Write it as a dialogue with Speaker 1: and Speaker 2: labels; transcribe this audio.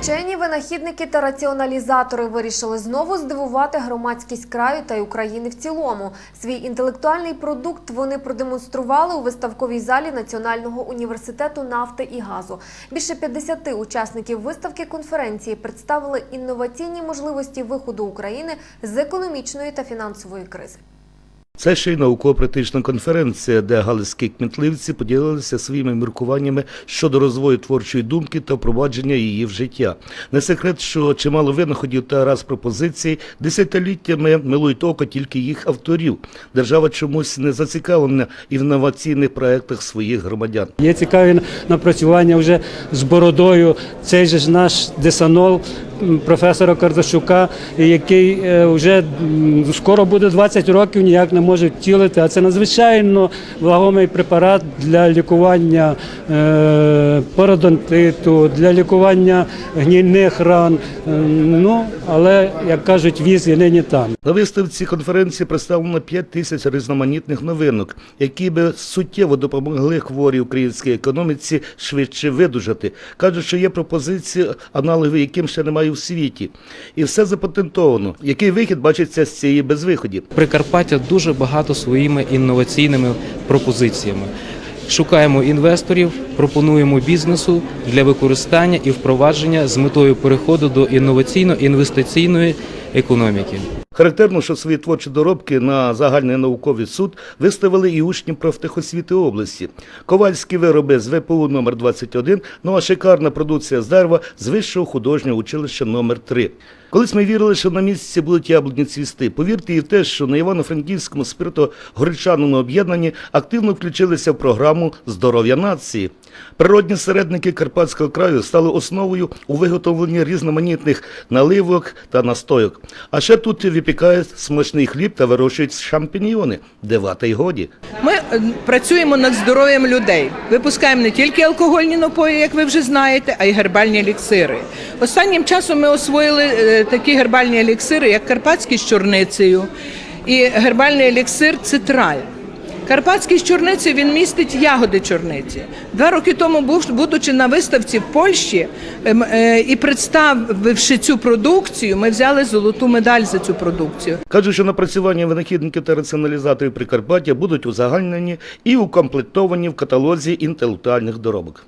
Speaker 1: Вчені, винахідники та раціоналізатори вирішили знову здивувати громадськість краю та й України в цілому. Свій інтелектуальний продукт вони продемонстрували у виставковій залі Національного університету нафти і газу. Більше 50 учасників виставки конференції представили інноваційні можливості виходу України з економічної та фінансової кризи.
Speaker 2: Це ще й науково-практична конференція, де галицькі кмітливці поділилися своїми міркуваннями щодо розвою творчої думки та впровадження її в життя. Не секрет, що чимало винаходів та раз пропозицій десятиліттями милують око тільки їх авторів. Держава чомусь не зацікавлена і в інноваційних проектах своїх громадян.
Speaker 3: Є цікаві напрацювання вже з бородою. Цей же ж наш десанол професора Кардашука, який е, вже скоро буде 20 років, ніяк не може втілити. А це надзвичайно вагомий препарат для лікування е, пародонтиту, для лікування гнійних ран. Е, Ну, але, як кажуть, віз і нині там.
Speaker 2: На виставці конференції представлено 5 тисяч різноманітних новинок, які би суттєво допомогли хворій українській економіці швидше видужати. Кажуть, що є пропозиції, аналоги яким ще немає в світі. І все запатентовано. Який вихід бачиться з цієї безвиході?
Speaker 4: Прикарпаття дуже багато своїми інноваційними пропозиціями. Шукаємо інвесторів, пропонуємо бізнесу для використання і впровадження з метою переходу до інноваційно-інвестиційної економіки.
Speaker 2: Характерно, що свої творчі доробки на загальний науковий суд виставили і учні профтехосвіти області. Ковальські вироби з ВПУ номер 21 ну а шикарна продукція з дерева з Вищого художнього училища номер 3 Колись ми вірили, що на місці будуть яблуні цвісти. Повірте і в те, що на Івано-Франківському спирто-горичаному об'єднанні активно включилися в програму Здоров'я нації. Природні середники Карпатського краю стали основою у виготовленні різноманітних наливок та настойок. А ще тут випікають смачний хліб та вирощують шампіньйони, де вата й годі.
Speaker 5: Ми е, працюємо над здоров'ям людей. Випускаємо не тільки алкогольні напої, як ви вже знаєте, а й гербальні еліксири. Останнім часом ми освоїли е, такі гербальні еліксири, як карпатські з чорницею і гербальний еліксир цитраль. Карпатський з чорницею він містить ягоди чорниці. Два роки тому, будучи на виставці в Польщі ем, е, і представивши цю продукцію, ми взяли золоту медаль за цю продукцію.
Speaker 2: Кажуть, що напрацювання винахідників та раціоналізаторів Прикарпаття будуть узагальнені і укомплектовані в каталозі інтелектуальних доробок.